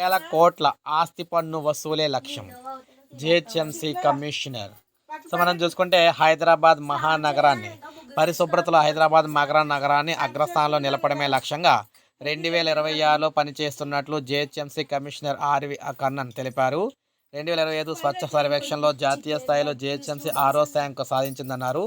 వేల కోట్ల ఆస్తి పన్ను వసూలే లక్ష్యం. GHMC commissioner. సో మనం చూసుకుంటే హైదరాబాద్ మహానగరాన్ని పరిశుభ్రతలో హైదరాబాద్ మగర నగరాన్ని అగ్రస్థానంలో నిలపడమే లక్ష్యంగా రెండు వేల ఇరవై ఆరులో పనిచేస్తున్నట్లు GHMC commissioner R V Kannan తెలిపారు. రెండు వేల ఇరవై ఐదు స్వచ్ఛ సర్వేక్షణలో జాతీయ స్థాయిలో జిహెచ్ఎంసీ ఆరో ర్యాంకు సాధించిందన్నారు.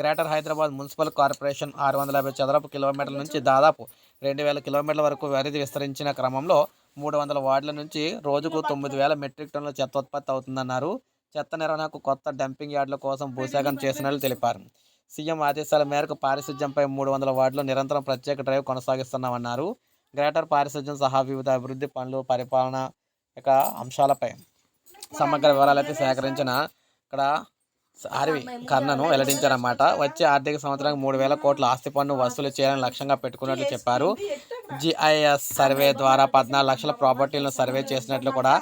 గ్రేటర్ హైదరాబాద్ మున్సిపల్ కార్పొరేషన్ ఆరు వందల యాభై చదరపు కిలోమీటర్ల నుంచి దాదాపు రెండు వేల కిలోమీటర్ల వరకు పరిధి విస్తరించిన క్రమంలో మూడు వందల వార్డుల నుంచి రోజుకు తొమ్మిది వేల మెట్రిక్ టన్నుల చెత్త ఉత్పత్తి అవుతుందన్నారు. చెత్త నిర్వహణకు కొత్త డంపింగ్ యార్డుల కోసం భూసేకరణ చేసినట్లు తెలిపారు. సీఎం ఆదేశాల మేరకు పారిశుధ్యంపై మూడు వందల వార్డులో నిరంతరం ప్రత్యేక డ్రైవ్ కొనసాగిస్తున్నామన్నారు. గ్రేటర్ పారిశుధ్యం సహా వివిధ అభివృద్ధి పనులు పరిపాలన యొక్క అంశాలపై సమగ్ర వివరాలైతే సేకరించిన ఇక్కడ అరవి కర్ణను వెల్లడించారన్నమాట. వచ్చే ఆర్థిక సంవత్సరానికి మూడు వేల కోట్ల ఆస్తి పన్ను వసూలు చేయాలని లక్ష్యంగా పెట్టుకున్నట్లు చెప్పారు. జిఐఎస్ సర్వే ద్వారా పద్నాలుగు లక్షల ప్రాపర్టీలను సర్వే చేసినట్లు కూడా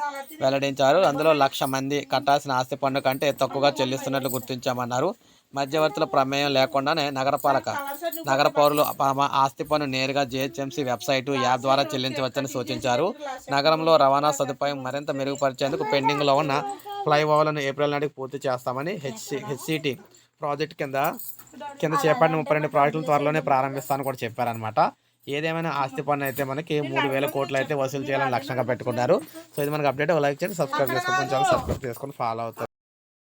వెల్లడించారు. అందులో లక్ష మంది కట్టాల్సిన ఆస్తి పన్ను కంటే తక్కువగా చెల్లిస్తున్నట్లు గుర్తించామన్నారు. మధ్యవర్తుల ప్రమేయం లేకుండానే నగరపాలక నగర పౌరులు తమ ఆస్తి పన్ను నేరుగా జిహెచ్ఎంసీ వెబ్సైటు యాప్ ద్వారా చెల్లించవచ్చని సూచించారు. నగరంలో రవాణా సదుపాయం మరింత మెరుగుపరిచేందుకు పెండింగ్లో ఉన్న ఫ్లైఓవర్లను ఏప్రిల్ నాటికి పూర్తి చేస్తామని హెచ్సి హెచ్సిటి ప్రాజెక్ట్ కింద కింద చేపట్టిన ముప్పై రెండు ప్రాజెక్టులు త్వరలోనే ప్రారంభిస్తామని కూడా చెప్పారనమాట ఏదేమైనా ఆస్తి పన్ను అయితే మనకి మూడు వేల కోట్లు అయితే వసూలు చేయాలని లక్ష్యంగా పెట్టుకున్నారు. సో ఇది మనకి అప్డేట్ లైక్ చేయండి సబ్స్క్రైబ్ చేసుకొని సబ్స్క్రైబ్ చేసుకొని ఫాలో అవుతారు.